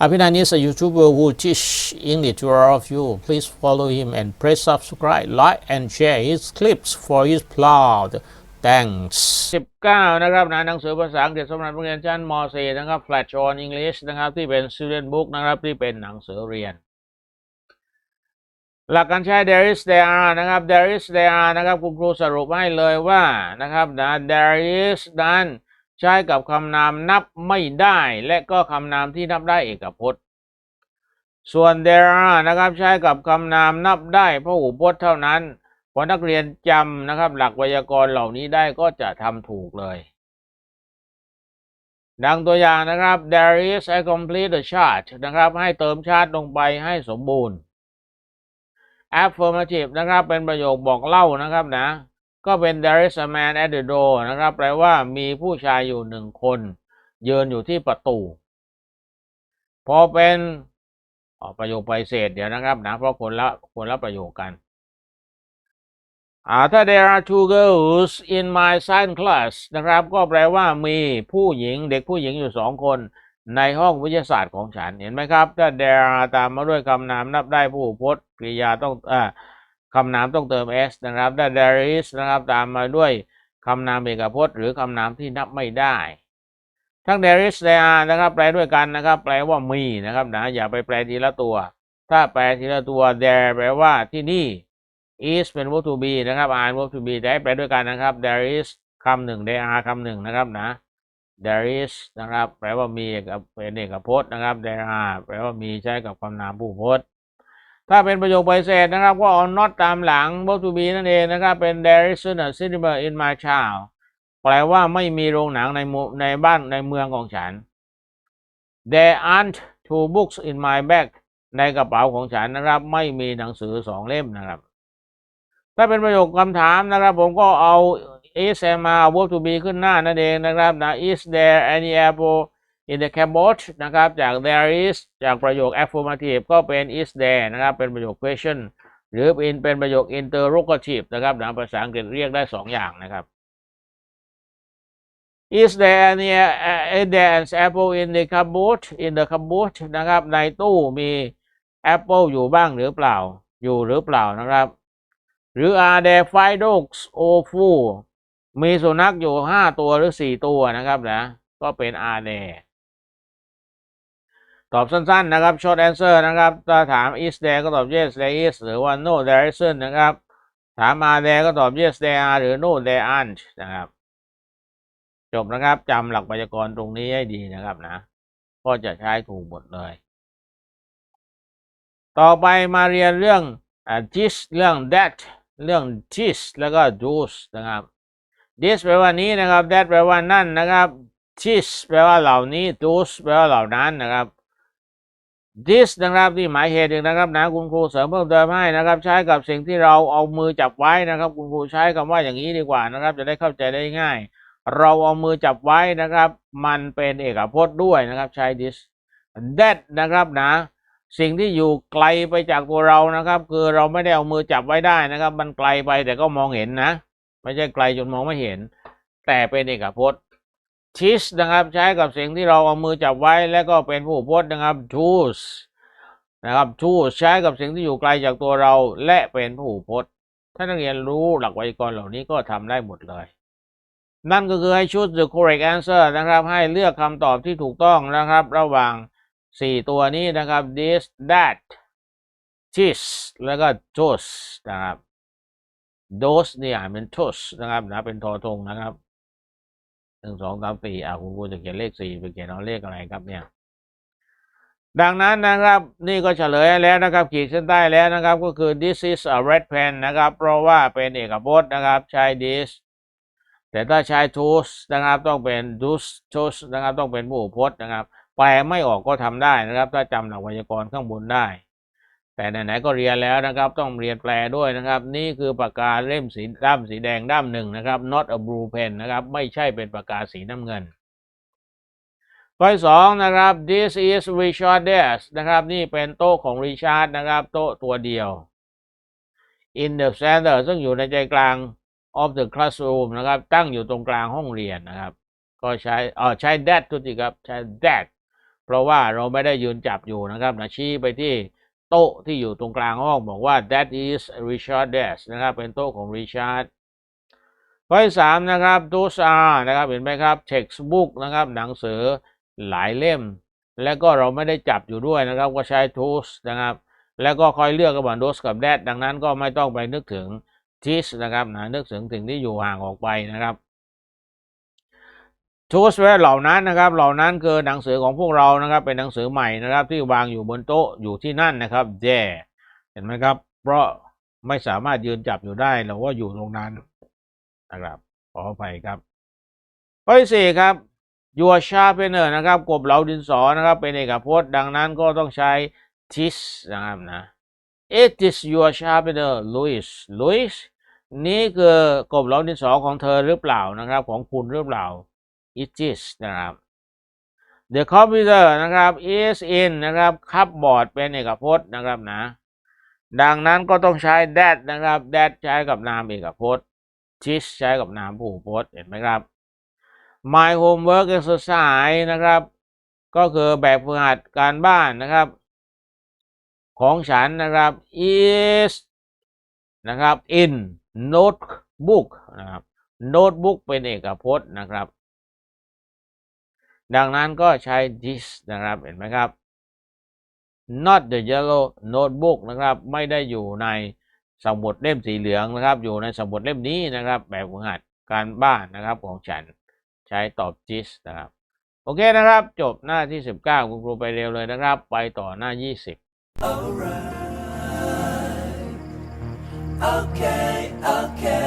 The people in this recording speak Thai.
Apinan is a YouTuber who teach English to all of you. Please follow him and press subscribe, like and share his clips for his proud. Thanks. 19 นะครับนะหนังสือภาษาอังกฤษสำหรับนักเรียนชั้นม .4 นะครับ Flash on English นะครับที่เป็น student book นะครับที่เป็นหนังสือเรียน หลักการใช้ there is there are นะครับ there is there are นะครับคุณครูสรุปให้เลยว่านะครับนะ there is นั้น ใช้กับคำนามนับไม่ได้และก็คำนามที่นับได้เอกพจน์ ส่วน there are นะครับใช้กับคำนามนับได้พหูพจน์เท่านั้นพอนักเรียนจำนะครับ หลักไวยากรณ์เหล่านี้ได้ก็จะทำถูกเลย ดังตัวอย่างนะครับ there is a complete chart นะครับ ให้เติมชาร์ตลงไปให้สมบูรณ์ affirmative นะครับ เป็นประโยคบอกเล่านะครับนะ ก็เป็น there is a man at the door นะครับ แปลว่ามีผู้ชายอยู่หนึ่งคน ยืนอยู่ที่ประตู พอเป็นออประโยคไปเศษเดี๋ยวนะครับนะเพราะคนละคนละประโยคกันอ่าถ้า there are two girls in my science class นะครับ ก็แปลว่ามีผู้หญิงเด็กผู้หญิงอยู่สองคนในห้องวิทยาศาสตร์ของฉันเห็นไหมครับ ถ้า there are ตามมาด้วยคำนามนับได้ผู้พจน์กริยาต้องอ่า คำนามต้องเติม s นะครับถ้ there is นะครับตามมาด้วยคำนามเอกพจน์ หรือคำนามที่นับไม่ได้ ทั้ง there is there are นะครับแปลด้วยกันนะครับ แปลว่ามีนะครับนะอย่าไปแปลทีละตัว ถ้าแปลทีละตัว there แปลว่าที่นี่ is เป็น verb to be นะครับ are verb to be แต่ให้แปลด้วยกันนะครับ there is คำหนึ่ง there are คำหนึ่งนะครับนะ there is นะครับ แปลว่ามีกับเป็นเอกพจน์นะครับ there are แปลว่ามีใช้กับคำนามผู้พจน์ ถ้าเป็นประโยคปฏิเสธนะครับ ก็ on not ตามหลัง verb to be นั่นเองนะครับ เป็น there isn't a cinema in my town แปลว่าไม่มีโรงหนังในหมู่ในบ้านในเมืองของฉัน there aren't two books in my bag ในกระเป๋าของฉันนะครับ ไม่มีหนังสือสองเล่มนะครับ ถ้าเป็นประโยคคำถามนะครับ ผมก็เอา is มาเอา verb to be ขึ้นหน้านั่นเองนะครับนะ is there any apple in the cupboard นะครับ จาก there is จากประโยค affirmative ก็เป็น is there นะครับ เป็นประโยค question หรือเป็นเป็นประโยค interrogative นะครับนะภาษาอังกฤษเรียกได้สองอย่างนะครับ is there any uh, is there an apple in the cupboard in the cupboard นะครับ ในตู้มี apple อยู่บ้างหรือเปล่า อยู่หรือเปล่านะครับ หรือ are there five dogs or four มีสุนัขอยู่ห้าตัวหรือสี่ตัวนะครับนะ ก็เป็น are there ตอบสั้นๆนะครับ short answer นะครับ ถ้าถาม is there ก็ตอบ yes there is หรือว่า no there isn't นะครับ ถาม are there ก็ตอบ yes there are หรือ no there aren't นะครับ จบนะครับจำหลักไวยากรณ์ตรงนี้ให้ดีนะครับนะ ก็จะใช้ถูกหมดเลย ต่อไปมาเรียนเรื่องอ่า this เรื่อง that เรื่อง this แล้วก็ those นะครับ this แปลว่านี้นะครับ that แปลว่านั่นนะครับ this แปลว่าเหล่านี้ those แปลว่าเหล่านั้นนะครับ this นะครับที่หมายเหตุหนึ่งนะครับนะคุณครูเสริมเพิ่มเติมให้นะครับ ใช้กับสิ่งที่เราเอามือจับไว้นะครับ คุณครูใช้คำว่าอย่างนี้ดีกว่านะครับ จะได้เข้าใจได้ง่าย เราเอามือจับไว้นะครับ มันเป็นเอกพจน์ด้วยนะครับใช้ this that นะครับนะสิ่งที่อยู่ไกลไปจากตัวเรานะครับ คือเราไม่ได้เอามือจับไว้ได้นะครับ มันไกลไปแต่ก็มองเห็นนะ ไม่ใช่ไกลจนมองไม่เห็น แต่เป็นเอกพจน์ teach นะครับใช้กับสิ่งที่เราเอามือจับไว้และก็เป็นผู้พจน์นะครับ choose นะครับ choose ใช้กับสิ่งที่อยู่ไกลจากตัวเราและเป็นผู้พจน์ ถ้านักเรียนรู้หลักไวยากรณ์เหล่านี้ก็ทำได้หมดเลย นั่นก็คือให้ choose the correct answer นะครับ ให้เลือกคำตอบที่ถูกต้องนะครับ ระหว่างสี่ตัวนี้นะครับ this that this แล้วก็ those นะครับ those นี่อ่านเป็น those นะครับนะเป็นทอทงนะครับ หนึ่งสองสามสี่อ่าคุณครูจะเขียนเลขสี่ไปเขียนเอาเลขอะไรครับเนี่ย ดังนั้นนะครับ นี่ก็เฉลยแล้วนะครับ ขีดเส้นใต้แล้วนะครับ ก็คือ this is a red pen นะครับ เพราะว่าเป็นเอกพจน์นะครับใช้ this แต่ถ้าใช้ those นะครับ ต้องเป็น t h o s those นะครับ ต้องเป็นผู้พจน์นะครับ แปลไม่ออกก็ทำได้นะครับ ถ้าจำหลักไวยากรณ์ข้างบนได้ แต่ไหนๆก็เรียนแล้วนะครับ ต้องเรียนแปลด้วยนะครับ นี่คือปากกาเล่มสีด้ามสีแดงด้ามหนึ่งนะครับ not a blue pen นะครับ ไม่ใช่เป็นปากกาสีน้ำเงินข้อสองนะครับ this is Richard desk นะครับ นี่เป็นโต๊ะของ Richard นะครับ โต๊ะตัวเดียว in the center ซึ่งอยู่ในใจกลาง of the classroom นะครับ ตั้งอยู่ตรงกลางห้องเรียนนะครับ ก็ใช้เออใช้ that ทุกทีครับ ใช้ that เพราะว่าเราไม่ได้ยืนจับอยู่นะครับนะชี้ไปที่ โต๊ะที่อยู่ตรงกลางห้องบอกว่า that is Richard desk นะครับ เป็นโต๊ะของ Richard ข้อที่สามนะครับ those are นะครับ เห็นไหมครับ textbook นะครับ หนังสือหลายเล่ม แล้วก็เราไม่ได้จับอยู่ด้วยนะครับ ก็ใช้ those นะครับ แล้วก็คอยเลือกระหว่าง those กับ that ดังนั้นก็ไม่ต้องไปนึกถึง this นะครับนะนึกถึงสิ่งที่อยู่ห่างออกไปนะครับ those แปลว่าเหล่านั้นนะครับเหล่านั้นคือหนังสือของพวกเรานะครับ เป็นหนังสือใหม่นะครับ ที่วางอยู่บนโต๊ะอยู่ที่นั่นนะครับ there เห็นไหมครับ เพราะไม่สามารถยืนจับอยู่ได้เราว่าอยู่ตรงนั้นนะครับขออภัยครับข้อที่สี่ครับ your sharpener นะครับ กบเหลาดินสอนะครับ เป็นเอกพจน์ดังนั้นก็ต้องใช้ this นะครับนะ it is your sharpener Louis Louis นี่คือกบเหลาดินสอของเธอหรือเปล่านะครับ ของคุณหรือเปล่า it is นะครับ the computer นะครับ is in นะครับ cupboard เป็นเอกพจน์นะครับนะ ดังนั้นก็ต้องใช้ that นะครับ that ใช้กับนามเอกพจน์ teach ใช้กับนามผู้พจน์เห็นไหมครับ my homework exercise นะครับ ก็คือแบบฝึกหัดการบ้านนะครับ ของฉันนะครับ is นะครับ in notebook นะครับ notebook เป็นเอกพจน์นะครับ ดังนั้นก็ใช้ this นะครับเห็นไหมครับ not the yellow notebook นะครับ ไม่ได้อยู่ในสมุดเล่มสีเหลืองนะครับ อยู่ในสมุดเล่มนี้นะครับ แบบฝึกหัดการบ้านนะครับของฉันใช้ตอบ this นะครับ โอเคนะครับ จบหน้าที่ 19 คุณครูไปเร็วเลยนะครับ ไปต่อหน้า 20 Alright. Okay, okay, okay.